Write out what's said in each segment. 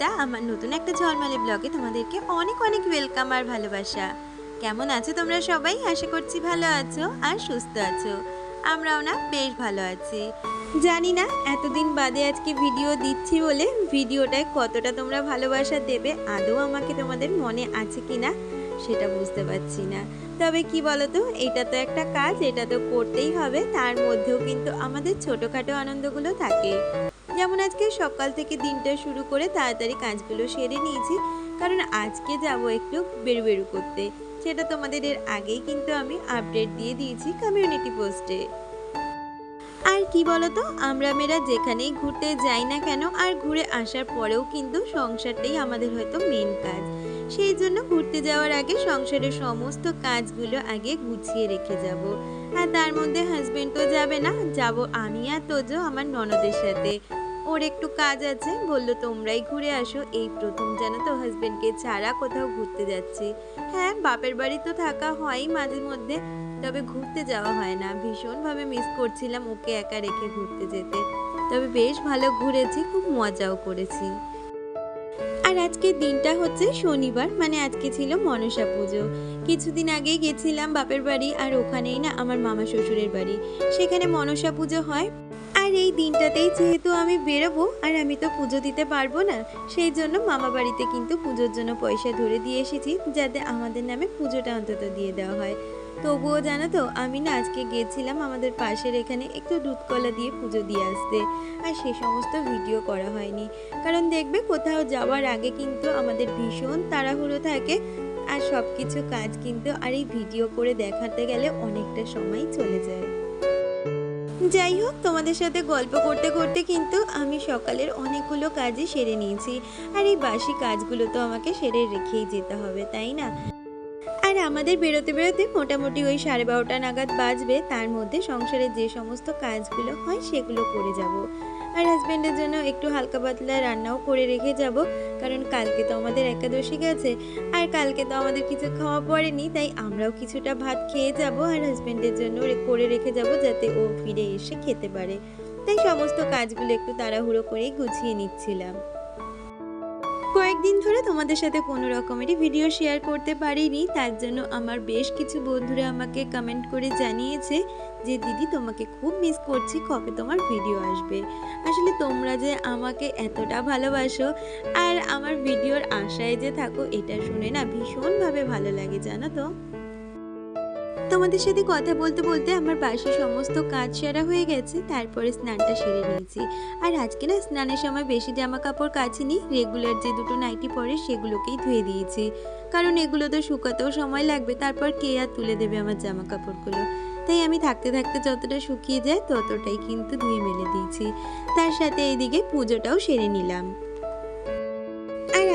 আমি আমার নতুন একটা ঝলমালে ব্লগে তোমাদেরকে অনেক অনেক ওয়েলকাম আর ভালোবাসা। কেমন আছো তোমরা সবাই? আশা করছি ভালো আছো আর সুস্থ আছো। আমরাও না বেশ ভালো আছি। জানি না এতদিন বাদে আজকে ভিডিও দিচ্ছি বলে ভিডিওটায় কতটা তোমরা ভালোবাসা দেবে, আদৌ আমাকে তোমাদের মনে আছে কি না সেটা বুঝতে পারছি না। তবে কি বলতো, এটা তো একটা কাজ, এটা তো করতেই হবে, তার মধ্যেও কিন্তু আমাদের ছোটোখাটো আনন্দগুলো থাকে। যেমন আজকে সকাল থেকে দিনটা শুরু করে তাড়াতাড়ি কাজগুলো সেরে নিয়েছি, কারণ আজকে যাব একটু বেরু বেরু করতে। সেটা তোমাদের এর আগেই কিন্তু আমি আপডেট দিয়ে দিয়েছি কমিউনিটি পোস্টে আর কি বলতো, আমরা মেয়েরা যেখানেই ঘুরতে যাই না কেন, আর ঘুরে আসার পরেও কিন্তু সংসারটাই আমাদের হয়তো মেন কাজ। সেই জন্য ঘুরতে যাওয়ার আগে সংসারের সমস্ত কাজগুলো আগে গুছিয়ে রেখে যাব। আর তার মধ্যে হাজবেন্ড তো যাবে না, যাব আমি আর তোজো, আমার ননদের সাথে। ওর একটু কাজ আছে। বলল, তোমরাই ঘুরে আসো। এই প্রথম যেন তো হাজবেন্ডকে ছাড়া কোথাও ঘুরতে যাচ্ছি। হ্যাঁ বাপের বাড়ি তো থাকা হয় মাঝে মধ্যে, তবে ঘুরতে যাওয়া হয় না। ভীষণভাবে মিস করছিলাম ওকে একা রেখে ঘুরতে যেতে। তবে বেশ ভালো ঘুরেছি, খুব মজাও করেছি। আর আজকের দিনটা হচ্ছে শনিবার মানে আজকে ছিল মনসা পুজো। কিছুদিন আগেই গেছিলাম বাপের বাড়ি, আর ওখানেই না আমার মামা শ্বশুরের বাড়ি। সেখানে মনসা পুজো হয়। আর এই দিনটাতেই যেহেতু আমি বেরোবো আর আমি তো পুজো দিতে পারব না, সেই জন্য মামা বাড়িতে কিন্তু পুজোর জন্য পয়সা ধরে দিয়ে এসেছি যাতে আমাদের নামে পুজোটা অন্তত দিয়ে দেওয়া হয়। তবুও জানো তো, আমি না আজকে গেছিলাম আমাদের পাশের এখানে একটু দুধ কলা দিয়ে পুজো দিয়ে আসতে আর সে সমস্ত ভিডিও করা হয়নি। কারণ দেখবে কোথাও যাওয়ার আগে কিন্তু আমাদের ভীষণ তাড়াহুড়ো থাকে আর সব কিছু কাজ কিন্তু আর এই ভিডিও করে দেখাতে গেলে অনেকটা সময় চলে যায়। যাই হোক, তোমাদের সাথে গল্প করতে করতে কিন্তু আমি সকালের অনেকগুলো কাজই সেরে নিয়েছি। আর এই বাসি কাজগুলো তো আমাকে সেরে রেখেই যেতে হবে, তাই না? আমাদের বেরোতে বেরোতে মোটামুটি ওই সাড়ে বারোটা নাগাদ বাজবে। তার মধ্যে সংসারের যে সমস্ত কাজগুলো হয় সেগুলো করে যাব। আর হাজব্যান্ডের জন্য একটু হালকা পাতলা রান্নাও করে রেখে যাব। কারণ কালকে তো আমাদের একাদশী গেছে। আর কালকে তো আমাদের কিছু খাওয়া পড়েনি, তাই আমরাও কিছুটা ভাত খেয়ে যাব আর হাজব্যান্ডের জন্য করে রেখে যাব যাতে ও ফিরে এসে খেতে পারে। তাই সমস্ত কাজগুলো একটু তাড়াহুড়ো করেই গুছিয়ে নিচ্ছিলাম। কয়েকদিন ধরে তোমাদের সাথে কোনো রকমেরই ভিডিও শেয়ার করতে পারিনি। তার জন্য আমার বেশ কিছু বন্ধুরা আমাকে কমেন্ট করে জানিয়েছে যে, দিদি, তোমাকে খুব মিস করছি, কবে তোমার ভিডিও আসবে? আসলে তোমরা যে আমাকে এতটা ভালোবাসো আর আমার ভিডিওর আশায় যে থাকো, এটা শুনে না ভীষণভাবে ভালো লাগে, জানো তো? তোমাদের সাথে কথা বলতে বলতে আমার বাসি সমস্ত কাজ সারা হয়ে গেছে, তারপরে স্নানটা সেরে নিয়েছি। আর আজকে না স্নানের সময় বেশি জামা কাপড় কাচিনি রেগুলার যে দুটো নাইটি পরে সেগুলোকেই ধুয়ে দিয়েছি। কারণ এগুলো তো শুকাতেও সময় লাগবে, তারপর কে আর তুলে দেবে আমার জামা কাপড়গুলো? তাই আমি থাকতে থাকতে যতটা শুকিয়ে যায় ততটাই কিন্তু ধুয়ে মেলে দিয়েছি। তার সাথে এইদিকে পুজোটাও সেরে নিলাম।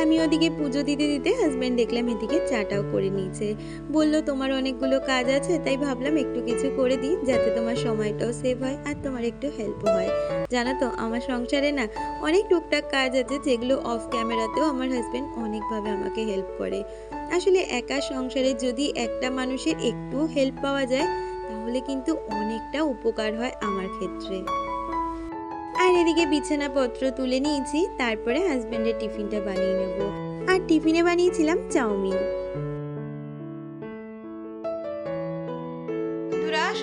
আমি ওদিকে পুজো দিতে দিতে হাজব্যান্ড দেখলাম এদিকে চাটাও করে নিয়েছে। বলল, তোমার অনেকগুলো কাজ আছে, তাই ভাবলাম একটু কিছু করে দিই, যাতে তোমার সময়টাও সেভ হয় আর তোমার একটু হেল্পও হয়। জানো তো, আমার সংসারে না অনেক টুকটাক কাজ আছে, যেগুলো অফ ক্যামেরাতেও আমার হাজব্যান্ড অনেকভাবে আমাকে হেল্প করে। আসলে একা সংসারে যদি একটা মানুষের একটু হেল্প পাওয়া যায়, তাহলে কিন্তু অনেকটা উপকার হয় আমার ক্ষেত্রে। আর এদিকে বিছানাপত্র তুলে নিয়েছি, তারপরে হাজব্যান্ডের টিফিনটা বানিয়ে নেব। আর টিফিনে বানিয়েছিলাম চাউমিন।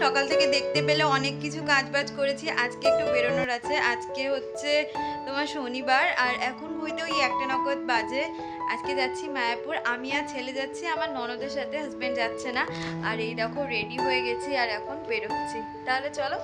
সকাল থেকে দেখতে পেলে অনেক কিছু কাজ বাজ করেছি। আজকে একটু বেরোনোর আছে। আজকে হচ্ছে তোমার শনিবার, আর এখন হইতে ওই একটা নগদ বাজে। আজকে যাচ্ছি মায়াপুর। আমি আর ছেলে যাচ্ছি, আমার ননদের সাথে হাজব্যান্ড যাচ্ছে না। আর এই দেখো রেডি হয়ে গেছি, আর এখন বেরোচ্ছি। তাহলে চলো।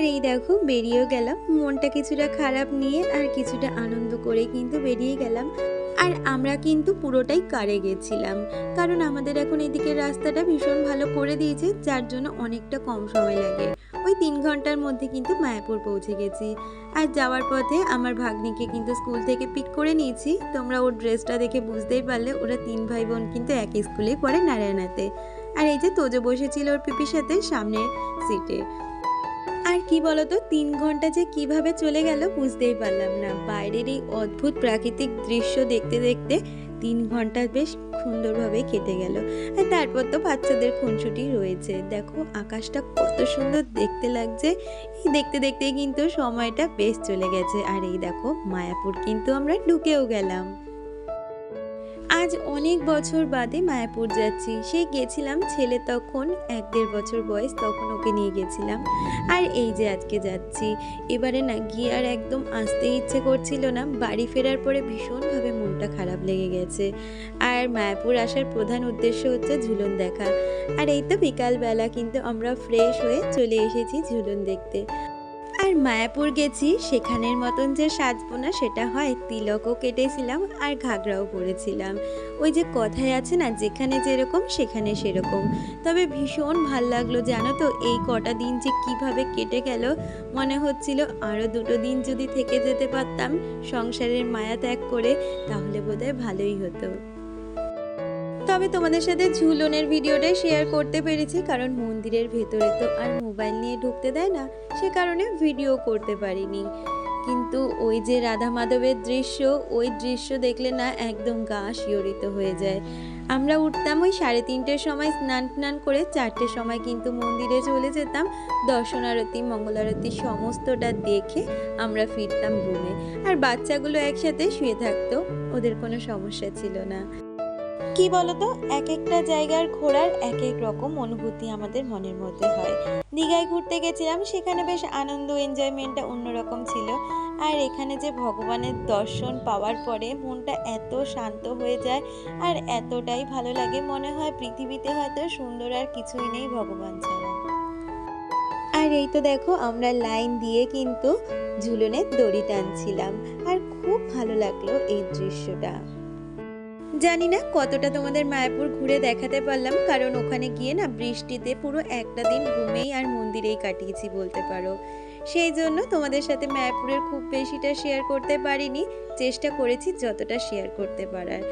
আর এই দেখো, বেরিয়েও গেলাম। মনটা কিছুটা খারাপ নিয়ে আর কিছুটা আনন্দ করে কিন্তু বেরিয়ে গেলাম। আর আমরা কিন্তু পুরোটাই কারে গেছিলাম। কারণ আমাদের এখন এদিকে রাস্তাটা ভীষণ ভালো করে দিয়েছে, যার জন্য অনেকটা কম সময় লাগে। ওই তিন ঘণ্টার মধ্যে কিন্তু মায়াপুর পৌঁছে গেছি। আর যাওয়ার পথে আমার ভাগ্নিকে কিন্তু স্কুল থেকে পিক করে নিয়েছি। তোমরা ওর ড্রেসটা দেখে বুঝতেই পারলে, ওরা তিন ভাই বোন কিন্তু একই স্কুলেই পড়ে নারায়ণাতে। আর এই যে তোজো বসেছিল ওর পিপির সাথে সামনের সিটে। কি বলতো, তিন ঘণ্টা যে কীভাবে চলে গেল বুঝতেই পারলাম না। বাইরের এই অদ্ভুত প্রাকৃতিক দৃশ্য দেখতে দেখতে তিন ঘণ্টা বেশ সুন্দরভাবে কেটে গেল। আর তারপর তো বাচ্চাদের খুনসুটি রয়েছে। দেখো, আকাশটা কত সুন্দর দেখতে লাগছে। এই দেখতে দেখতে কিন্তু সময়টা বেশ চলে গেছে। আর এই দেখো, মায়াপুর কিন্তু আমরা ঢুকেও গেলাম। আজ অনেক বছর বাদে মায়াপুর যাচ্ছি। সেই গেছিলাম ছেলে তখন এক দেড় বছর বয়স, তখন ওকে নিয়ে গেছিলাম। আর এই যে আজকে যাচ্ছি। এবারে না গিয়ে আর একদম আসতে ইচ্ছে করছিল না। বাড়ি ফেরার পরে ভীষণভাবে মনটা খারাপ লেগে গেছে। আর মায়াপুর আসার প্রধান উদ্দেশ্য হচ্ছে ঝুলন দেখা। আর এই তো বিকালবেলা, কিন্তু আমরা ফ্রেশ হয়ে চলে এসেছি ঝুলন দেখতে। আর মায়াপুর গেছি, সেখানের মতন যে সাজবো না, সেটা হয় তিলকও কেটেছিলাম আর ঘাগরাও পরেছিলাম। ওই যে কথায় আছে না, যেখানে যেরকম, সেখানে সেরকম। তবে ভীষণ ভালো লাগল, জানো তো, এই কটা দিন যে কীভাবে কেটে গেল। মনে হচ্ছিল আরও দুটো দিন যদি থেকে যেতে পারতাম, সংসারের মায়া ত্যাগ করে, তাহলে বোধহয় ভালোই হতো। তবে তোমাদের সাথে ঝুলনের ভিডিওটাই শেয়ার করতে পেরেছি, কারণ মন্দিরের ভেতরে তো আর মোবাইল নিয়ে ঢুকতে দেয় না, সে কারণে ভিডিও করতে পারিনি। কিন্তু ওই যে রাধা মাধবের দৃশ্য, ওই দৃশ্য দেখলে না একদম গা শিহরিত হয়ে যায়। আমরা উঠতাম ওই সাড়ে তিনটের সময় স্নান টান করে চারটের সময় কিন্তু মন্দিরে চলে যেতাম। দর্শন আরতি মঙ্গল আরতি সমস্তটা দেখে আমরা ফিরতাম রুমে। আর বাচ্চাগুলো একসাথে শুয়ে থাকতো, ওদের কোনো সমস্যা ছিল না। কি বলতো? এক একটা জায়গার ঘোরার এক এক রকম অনুভূতি আমাদের মনের মধ্যে হয়। দীঘায় ঘুরতে গেছিলাম, সেখানে বেশ আনন্দ এনজয়মেন্টটা অন্যরকম ছিল। আর এখানে যে ভগবানের দর্শন পাওয়ার পরে মনটা এত শান্ত হয়ে যায় আর এতটাই ভালো লাগে মনে হয় পৃথিবীতে হয়তো সুন্দর আর কিছুই নেই ভগবান ছাড়া। আর এই তো দেখো, আমরা লাইন দিয়ে কিন্তু ঝুলনের দড়ি টানছিলাম। আর খুব ভালো লাগল এই দৃশ্যটা। জানি না কতটা তোমাদের মায়াপুর ঘুরে দেখাতে পারলাম, কারণ ওখানে গিয়ে না বৃষ্টিতে পুরো একটা দিন ঘুমেই আর মন্দিরেই কাটিয়েছি বলতে পারো। সেই জন্য তোমাদের সাথে মায়াপুরের খুব বেশিটা শেয়ার করতে পারিনি, চেষ্টা করেছি যতটা শেয়ার করতে পারার।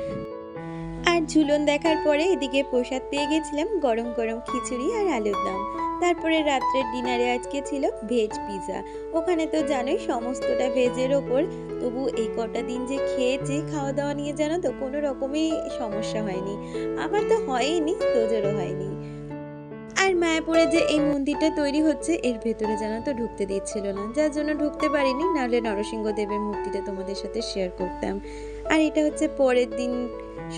আর ঝুলন দেখার পরে এদিকে প্রসাদ পেয়ে গেছিলাম গরম গরম খিচুড়ি আর আলুর দম। তারপরে রাত্রের ডিনারে আজকে ছিল ভেজ পিৎজা ওখানে তো জানোই সমস্তটা ভেজের ওপর। তবু এই কটা দিন যে খেয়েছি খাওয়া দাওয়া নিয়ে জানো তো, কোনো রকমই সমস্যা হয়নি। আমার তো হয়নি, তোদেরও হয়নি। আর মায়াপুরে যে এই মন্দিরটা তৈরি হচ্ছে, এর ভেতরে যেন তো ঢুকতে দিচ্ছিল না। যার জন্য ঢুকতে পারিনি, নাহলে নরসিংহদেবের মূর্তিটা তোমাদের সাথে শেয়ার করতাম। আর এটা হচ্ছে পরের দিন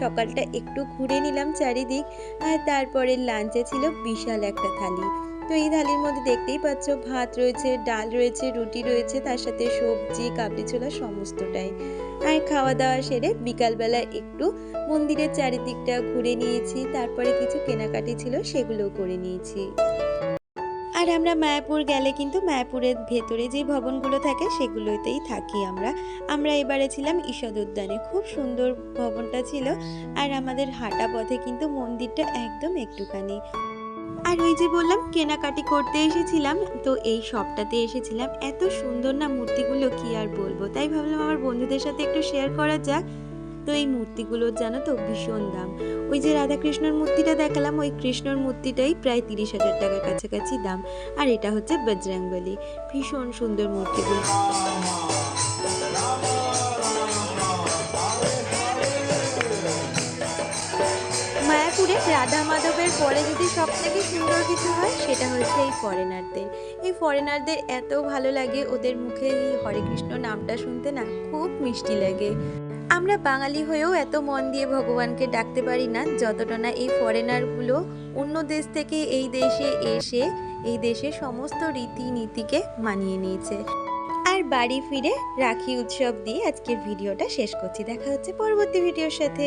সকালটা একটু ঘুরে নিলাম চারিদিক, আর তারপরে লাঞ্চে ছিল বিশাল একটা থালি। তো এই থালির মধ্যে দেখতেই পাচ্ছ ভাত রয়েছে, ডাল রয়েছে, রুটি রয়েছে, তার সাথে সবজি, কাবলি ছোলা সমস্তটাই। আর খাওয়া দাওয়া সেরে বিকালবেলা একটু মন্দিরের চারিদিকটা ঘুরে নিয়েছি, তারপরে কিছু কেনাকাটি ছিল সেগুলোও করে নিয়েছি। আর আমরা মায়াপুর গেলে কিন্তু মায়াপুরের ভেতরে যে ভবনগুলো থাকে সেগুলোতেই থাকি আমরা। আমরা এবারে ছিলাম ঈষদ উদ্যানে। খুব সুন্দর ভবনটা ছিল আর আমাদের হাঁটা পথে কিন্তু মন্দিরটা একদম একটুখানি। আর ওই যে বললাম, কেনাকাটি করতে এসেছিলাম, তো এই শপটাতে এসেছিলাম। এত সুন্দর না মূর্তিগুলো, কি আর বলব? তাই ভাবলাম আমার বন্ধুদের সাথে একটু শেয়ার করা যাক। এই মূর্তিগুলোর, জানো তো, ভীষণ দাম। ওই যে রাধাকৃষ্ণর মূর্তিটা দেখালাম, ওই কৃষ্ণর মূর্তিটাই প্রায় তিরিশ হাজার টাকার কাছাকাছি দাম। আর এটা হচ্ছে বজরংবলী। ভীষণ সুন্দর মূর্তিগুলো। মায়াপুরে রাধা মাধবের পরে যদি সব থেকে সুন্দর কিছু হয়, সেটা হচ্ছে এই ফরেনারদের। এই ফরেনারদের এত ভালো লাগে, ওদের মুখে এই হরে কৃষ্ণ নামটা শুনতে না, খুব মিষ্টি লাগে। আমরা বাঙালি হয়েও এত মন দিয়ে ভগবানকে ডাকতে পারি না, যতটা না এই ফরেনারগুলো অন্য দেশ থেকে এই দেশে এসে, এই দেশে সমস্ত রীতিনীতিকে মানিয়ে নিয়েছে। আর বাড়ি ফিরে রাখি উৎসব দিয়ে আজকের ভিডিওটা শেষ করছি। দেখা হচ্ছে পরবর্তী ভিডিওর সাথে।